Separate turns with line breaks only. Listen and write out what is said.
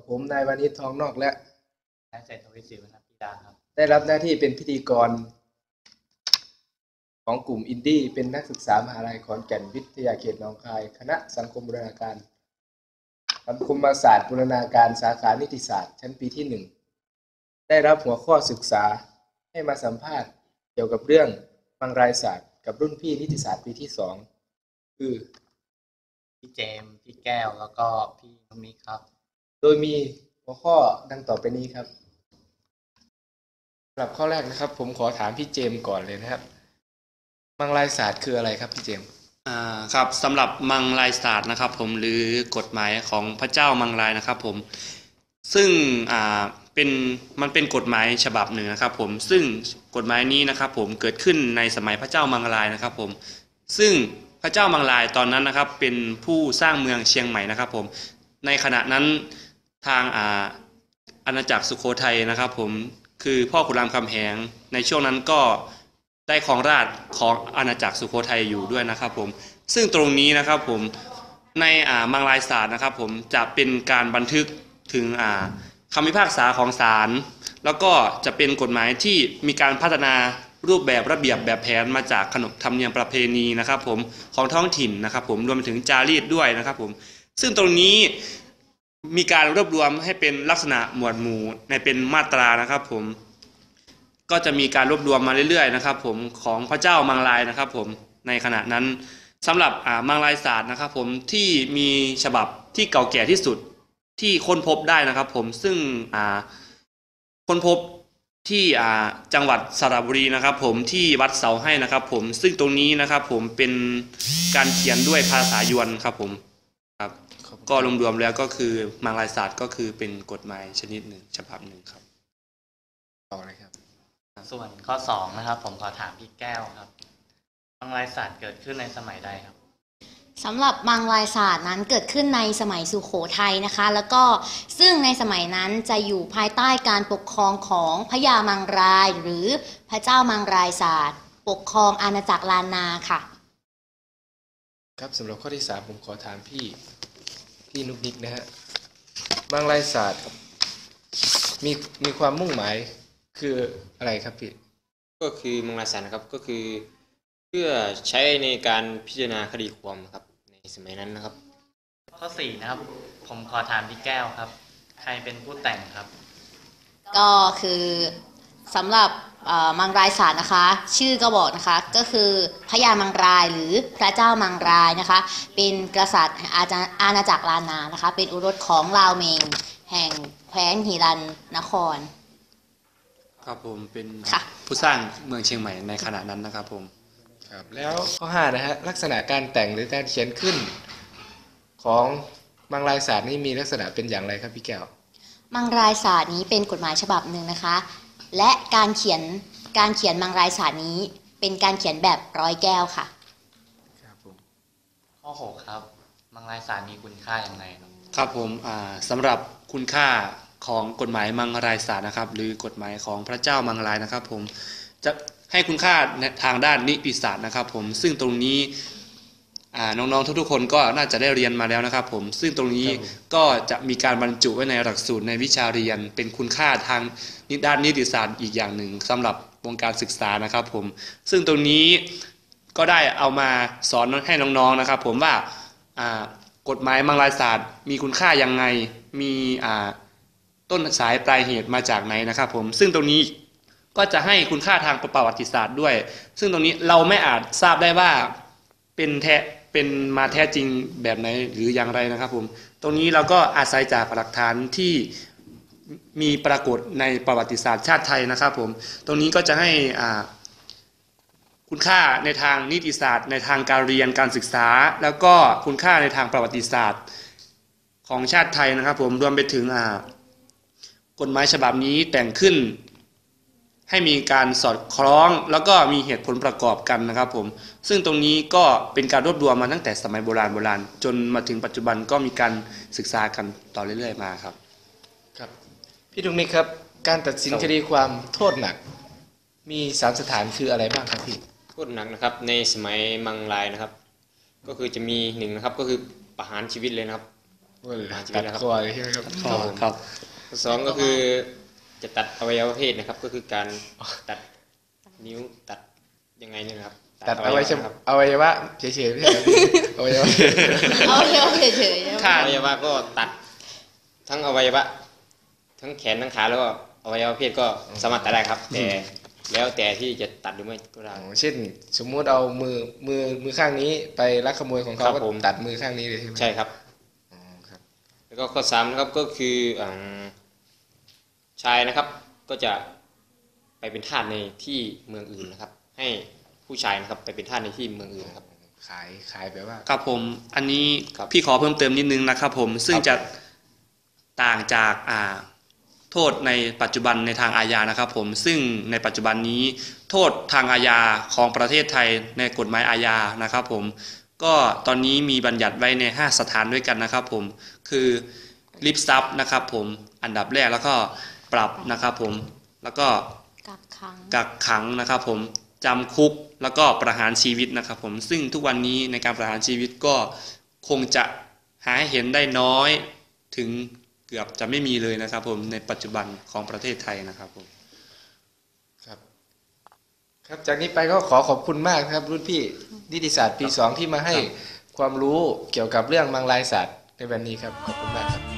กับผมนายวานิชทองนอกและ
นายเศรษฐวิทย์ศิวนัทธิดาครับ
ได้รับหน้าที่เป็นพิธีกร ของกลุ่มอินดี้เป็นนักศึกษามหาลัยขอนแก่นวิทยาเขตหนองคาย คณะสังคมบูรณาการสังคมศาสตร์บูรณาการสาขานิติศาสตร์ ชั้นปีที่หนึ่งได้รับหัวข้อศึกษาให้มาสัมภาษณ์เกี่ยวกับเรื่องบางรายศาสตร์ กับรุ่นพี่นิติศาสตร์ปีที่สองคือ
พี่เจมส์พี่แก้วแล้วก็พี่นุมิครับ
โดยมีหัวข้อดังต่อไปนี้ครับสำหรับข้อแรกนะครับ ผมขอถามพี่เจมส์ก่อนเลยนะครับ มังลายศาสตร์คืออะไรครับพี่เจมส์
อ่าครับสำหรับมังลายศาสตร์นะครับ ผมหรือกฎหมายของพระเจ้ามังลายนะครับ ผมซึ่งอ่าเป็นมันเป็นกฎหมายฉบับหนึ่งนะครับ ผมซึ่งกฎหมายนี้นะครับ ผมเกิดขึ้นในสมัยพระเจ้ามังลายนะครับ ผมซึ่งพระเจ้ามังลายตอนนั้นนะครับ เป็นผู้สร้างเมืองเชียงใหม่นะครับ ผมในขณะนั้น ทางอ่าอาณาจักรสุโขทัยนะครับผมคือพ่อขุนรามคำแหง ในช่วงนั้นก็ได้ครองราชของอาณาจักรสุโขทัยอยู่ด้วยนะครับผมซึ่งตรงนี้นะครับผมในอ่ามังลายศาสตร์นะครับผมจะเป็นการบันทึกถึงอ่าคำพิพากษาของศาลแล้วก็จะเป็นกฎหมายที่มีการพัฒนารูปแบบระเบียบแบบแผนมาจากขนบธรรมเนียมประเพณีนะครับผมของท้องถิ่นนะครับผมรวมไปถึงจารีตด้วยนะครับผมซึ่งตรงนี้ มีการรวบรวมให้เป็นลักษณะหมวดหมู่ในเป็นมาตรานะครับผม ก็จะมีการรวบรวมมาเรื่อยๆนะครับ ผมของพระเจ้ามังลายนะครับ ผมในขณะนั้นสำหรับอ่ามังลายศาสตร์นะครับ ผมที่มีฉบับที่เก่าแก่ที่สุดที่ค้นพบได้นะครับ ผมซึ่งอ่าค้นพบที่อ่าจังหวัดสระบุรีนะครับ ผมที่วัดเสาให้นะครับ ผมซึ่งตรงนี้นะครับ ผมเป็นการเขียนด้วยภาษายวนครับผม ก็รวมๆแล้วก็คือมังลายศาสตร์ก็คือเป็นกฎหมายชนิดหนึ่งฉบับหนึ่งครับ
ต่อเลยครับ
ส่วนข้อสองนะครับ ผมขอถามพี่แก้วครับบางรายศาสตร์เกิดขึ้นในสมัยใดครับ
สำหรับมังลายศาสตร์นั้นเกิดขึ้นในสมัยสุโขทัยนะคะ แล้วก็ซึ่งในสมัยนั้นจะอยู่ภายใต้การปกครองของพญามังราย หรือพระเจ้ามังรายศาสตร์ ปกครองอาณาจักรลานนาค่ะ
ครับสำหรับข้อที่สามผมขอถามพี่ พี่นุกนิกนะฮะมังลายศาสตร์มีมีความมุ่งหมายคืออะไรครับพี่
ก็คือมังลายศาสตร์นะครับก็คือเพื่อใช้ในการพิจารณาคดีความนะครับ ในสมัยนั้นนะครับ
ข้อสี่นะครับ ผมขอถามพี่แก้วครับ ใครเป็นผู้แต่งครับ
ก็คือ สำหรับเอ่อมังรายศาสตร์นะคะ ชื่อก็บอกนะคะก็คือพญามังรายหรือพระเจ้ามังรายนะคะ เป็นกษัตริย์อาจาอาณาจักรลานนานะคะ เป็นอุรสของลาวเมง แห่งแคว้นฮิรันนคร
ครับผมเป็น
ค่ะ
ผู้สร้างเมืองเชียงใหม่ในขณะนั้นนะครับผม
ครับแล้วข้อห้านะฮะลักษณะการแต่งหรือการเขียนขึ้นของมังลายศาสตร์นี่มีลักษณะเป็นอย่างไรครับพี่แก้ว
มังรายศาสตร์นี้เป็นกฎหมายฉบับหนึ่งนะคะ และการเขียนการเขียนมังรายศาสตร์นี้ เป็นการเขียนแบบร้อยแก้วค่ะ
ครับผม
ข้อหกครับบางรายศาสตร์มีคุณค่าอย่างไรครับ
ครับผมอ่าสำหรับคุณค่าของกฎหมายมังรายศาสตร์นะครับ หรือกฎหมายของพระเจ้ามังรายนะครับ ผมจะให้คุณค่าในทางด้านนิติศาสตร์นะครับ ผมซึ่งตรงนี้อ่าน้องๆทุกๆคนก็น่าจะได้เรียนมาแล้วนะครับ ผมซึ่งตรงนี้ก็จะมีการบรรจุไว้ในหลักสูตรในวิชาเรียน เป็นคุณค่าทาง ด้านนิติศาสตร์อีกอย่างหนึ่งสำหรับวงการศึกษานะครับผม ซึ่งตรงนี้ก็ได้เอามาสอนให้น้องๆนะครับ ผมว่ากฎหมายมังรายศาสตร์ มีคุณค่ายังไง มีต้นสายปลายเหตุมาจากไหนนะครับ ผม ซึ่งตรงนี้ก็จะให้คุณค่าทางประวัติศาสตร์ด้วย ซึ่งตรงนี้เราไม่อาจทราบได้ว่าเป็นแท้เป็นมาแท้จริงแบบไหนหรืออย่างไรนะครับผม ตรงนี้เราก็อาศัยจากหลักฐานที่ มีปรากฏในประวัติศาสตร์ชาติไทยนะครับผม ตรงนี้ก็จะให้คุณค่าในทางนิติศาสตร์ ในทางการเรียนการศึกษา แล้วก็คุณค่าในทางประวัติศาสตร์ของชาติไทยนะครับ ผมรวมไปถึงกฎหมายฉบับนี้แต่งขึ้น ให้มีการสอดคล้อง แล้วก็มีเหตุผลประกอบกันนะครับผม ซึ่งตรงนี้ก็เป็นการรวบรวมมาตั้งแต่สมัยโบราณโบราณ จนมาถึงปัจจุบันก็มีการศึกษากันต่อเรื่อย ๆ มาครับ
พี่นุกนิกครับ การตัดสินคดีความโทษหนัก มีสามสถานคืออะไรบ้างครับพี่
โทษหนักนะครับ ในสมัยมังลายนะครับ ก็คือจะมีหนึ่งนะครับก็คือประหารชีวิตเลยนะครับ
โอ้ย
ประหารชีวิ
ตั
ต
ด
นะครับ
คอเลยใช่ไหมครับ
ครับผมครับ
ข้อสองก็คือจะตัดอวัยวะเพศนะครับ ก็คือการตัดนิ้วตัดยังไงเนี่ยนะครับ
ตัดเอาไว้ใช่
นะครับ
อวัยวะเฉยๆไม่ใช่ครับอวัยวะ
เอาเยอะเฉยๆ
ค่ะ
อวัยวะก็ตัดทั้งอวัยวะ ทั้งแขนทั้งขาแล้วก็อวัยวะเพศก็สามารถตัดได้ครับ แต่แล้วแต่ที่จะตัดหรือไม่ก็ได้
อ๋อเช่น สมมุติเอามือมือมือข้างนี้ ไปลักขโมยของเขา
ครับ
ก็
ผม
ตัดมือข้างนี้เลยใช่ไหม
ใช่ครับ
อ๋อครับ
แล้วก็ข้อสามนะครับก็คืออ่าชายนะครับ ก็จะไปเป็นทาสในที่เมืองอื่นนะครับ ให้ผู้ชายนะครับไปเป็นทาสในที่เมืองอื่นนะครับ
ขายขายแบบว่า
ครับผม อันนี้
ครับ
พี่ขอเพิ่มเติมนิดนึงนะครับ ผมซึ่ง
ครับ
จะต่างจากอ่า โทษในปัจจุบันในทางอาญานะครับผมซึ่งในปัจจุบันนี้โทษทางอาญาของประเทศไทยในกฎหมายอาญานะครับผมก็ตอนนี้มีบัญญัติไว้ใน 5 สถานด้วยกันนะครับผมคือลิฟซับนะครับผมอันดับแรกแล้วก็ปรับนะครับผมแล้วก็
กักขัง
กักขังนะครับผมจำคุกแล้วก็ประหารชีวิตนะครับผมซึ่งทุกวันนี้ในการประหารชีวิตก็คงจะหาให้เห็นได้น้อยถึง เกือบจะไม่มีเลยนะครับผมในปัจจุบันของประเทศไทยนะครับผม
ครับ ครับจากนี้ไปก็ขอขอบคุณมากนะครับ รุ่นพี่นิติศาสตร์ปีสองที่มาให้ความรู้เกี่ยวกับเรื่องมังลายศาสตร์ในวันนี้ครับขอบคุณมากครับ